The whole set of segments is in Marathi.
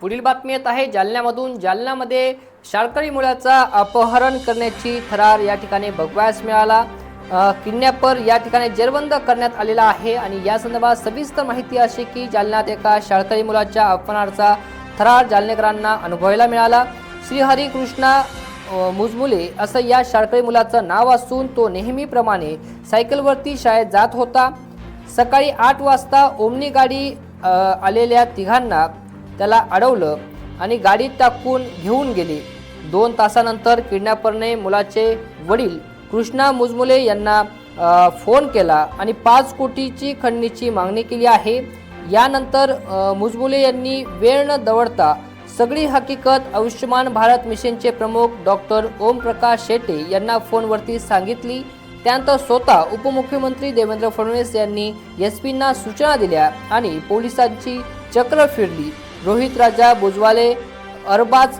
पुढील बातमी येत आहे. जालन्यामधून जालन्यामध्ये शाळकरी मुलाचा अपहरण करण्याची थरार या ठिकाणी बघवायस मिळाला. किडनॅपर या ठिकाणी जेरबंद करण्यात आलेला आहे आणि या संदर्भात सविस्तर माहिती अशी की जालन्यात एका शाळकरी मुलाच्या अपहरणाचा थरार जालनेकरांना अनुभवायला मिळाला. श्रीहरी कृष्णा मुजमुले असं या शाळकरी मुलाचं नाव असून तो नेहमीप्रमाणे सायकलवरती शाळेत जात होता. सकाळी आठ वाजता ओमनी गाडी आलेल्या तिघांना त्याला अडवलं आणि गाडीत टाकून घेऊन गेले. दोन तासानंतर किडनॅपरने मुलाचे वडील कृष्णा मुजमुले यांना फोन केला आणि पाच कोटीची खंडणीची मागणी केली आहे. यानंतर मुजमुले यांनी वेळ न दवडता सगळी हकीकत आयुष्यमान भारत मिशनचे प्रमुख डॉक्टर ओमप्रकाश शेटे यांना फोनवरती सांगितली. त्यानंतर स्वतः उपमुख्यमंत्री देवेंद्र फडणवीस यांनी एस पींना सूचना दिल्या आणि पोलिसांची चक्र फिरली. रोहित राजा बोजवाले अरबाज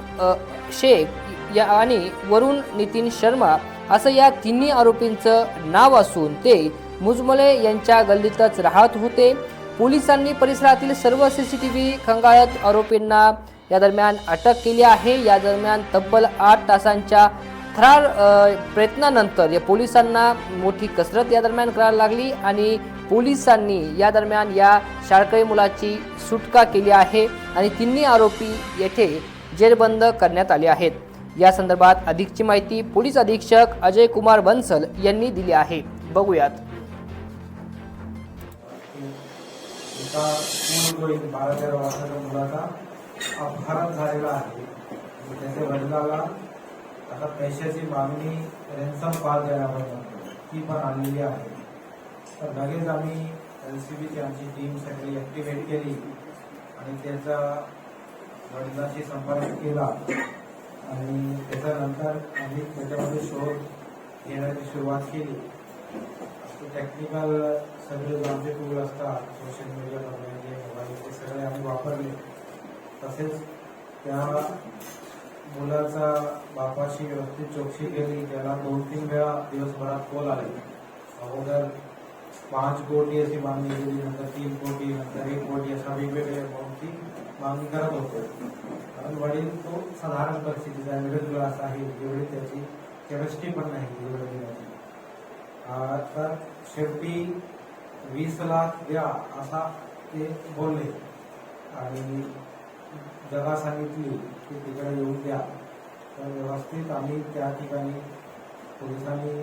शेख या आणि वरुण नितीन शर्मा असं या तिन्ही आरोपींचं नाव असून ते मुजमले यांच्या गल्लीतच राहत होते. पोलिसांनी परिसरातील सर्व सी सी टी व्ही खंगाळत आरोपींना या दरम्यान अटक केली आहे. या दरम्यान तब्बल आठ तासांच्या थरार प्रयत्नानंतर या पोलिसांना मोठी कसरत या दरम्यान करायला लागली आणि पोलिसांनी या दरम्यान या शाळकरी मुलाची सुटका केली आहे आणि तिन्ही आरोपी येथे जेरबंद करण्यात आले आहेत. या संदर्भात अधिकची माहिती पोलीस अधीक्षक अजय कुमार बन्सल यांनी दिली आहे. बघूयात. एका बारा तेरा वर्षाच्या मुलाचा अपघात झालेला आहे. त्याच्या वडिलाला आता पैशाची मागणी रेन्सम पार द्यायला ती पण आलेली आहे. तर लगेच आम्ही एल सी बीची आमची टीम सगळी ॲक्टिवेट केली आणि त्याचा वडिलांशी संपर्क केला. आणि त्याच्यानंतर आम्ही त्याच्यामध्ये शोध घेण्याची सुरुवात केली. टेक्निकल सगळे जे आमचे टूल असतात सोशल मीडियावर मोबाईल ते सगळे आम्ही वापरले. तसेच त्या मुलाचा बापाशी व्यवस्थित चौकशी केली. त्याला दोन तीन वेळा दिवसभरात कॉल आले. अगोदर पाच कोटी अशी मागणी केली नंतर तीन कोटी नंतर एक कोटी अशा वेगवेगळ्या अमाऊंट ती मागणी करत होतो. कारण वडील तो साधारण परिस्थितीचा मिडल क्लास आहे. एवढी त्याची कॅपॅसिटी पण नाही एवढं देण्याची तर शेवटी वीस लाख द्या असा ते बोलले. आणि जगा सांगितली की तिकडे येऊन द्या तर व्यवस्थित आम्ही त्या ठिकाणी पोलिसांनी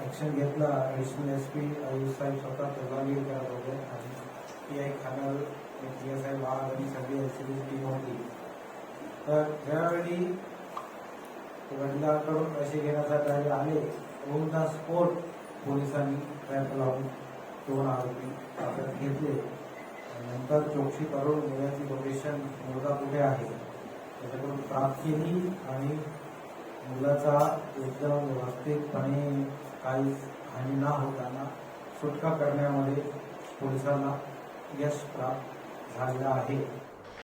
ॲक्शन घेतला. ॲडिशनल एस पी आयुष साहेब स्वतः तजागीर करत होते आणि T I Khanal T S I Wagh आणि सगळी एल सी टीम होती. तर ज्यावेळी वडिलांकडून पैसे घेण्यासाठी आले ऑन द पोलिसांनी ट्रॅप लावून दोन आरोपी ताब्यात घेतले. नंतर चौकशी करून मुलाची लोकेशन मुलगा कुठे आहे. त्याच्याकडून प्राप्त केली आणि मुलाचा एकदम व्यवस्थितपणे काही हानी न होताना सुटका करण्यामध्ये पोलिसांना यश प्राप्त झालेलं आहे.